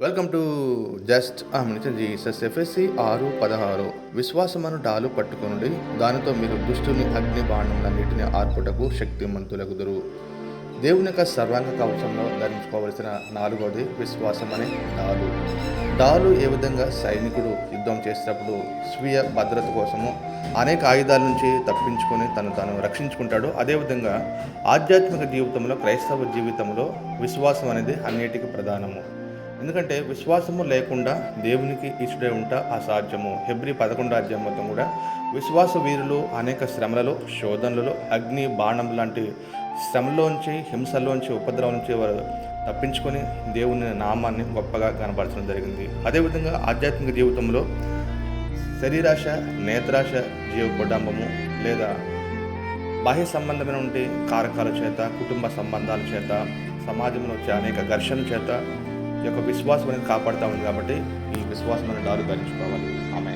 Welcome to just ఆమె Jesus FSC ఆరు పదహారు. విశ్వాసమను డాలు పట్టుకొనుడి దానితో మీరు దుష్టుని అగ్ని బాణములన్నిటిని ఆర్పుటకు శక్తిమంతులగుదురు. దేవుని యొక్క సర్వాంగ కవచంలో ధరించుకోవలసిన నాలుగవది విశ్వాసమనే డాలు. డాలు ఏ విధంగా సైనికుడు యుద్ధం చేసేటప్పుడు స్వీయ భద్రత కోసము అనేక ఆయుధాల నుంచి తప్పించుకొని తను తాను రక్షించుకుంటాడు అదేవిధంగా ఆధ్యాత్మిక జీవితంలో క్రైస్తవ జీవితంలో విశ్వాసం అనేది అన్నిటికీ ప్రధానము. ఎందుకంటే విశ్వాసము లేకుండా దేవునికి ఇష్టడే ఉంట అసాధ్యము హెబ్రి పదకొండు అధ్యాయం మొత్తం కూడా విశ్వాస వీరులు అనేక శ్రమలలో శోధనలలో అగ్ని బాణం లాంటి శ్రమలోంచి హింసలోంచి ఉపద్రవం నుంచి వారు తప్పించుకొని దేవుని నామాన్ని గొప్పగా కనపరచడం జరిగింది. అదేవిధంగా ఆధ్యాత్మిక జీవితంలో శరీరాశ నేత్రాశ జీవ కుటుంబము లేదా బాహ్య సంబంధమైన ఉంటే కారకాల చేత కుటుంబ సంబంధాల చేత సమాజంలో వచ్చే అనేక ఘర్షణ చేత యొక్క విశ్వాసం అనేది కాపాడుతూ ఉంది కాబట్టి ఈ విశ్వాసం అనేది డాలు ధరించుకోవాలి. ఆమె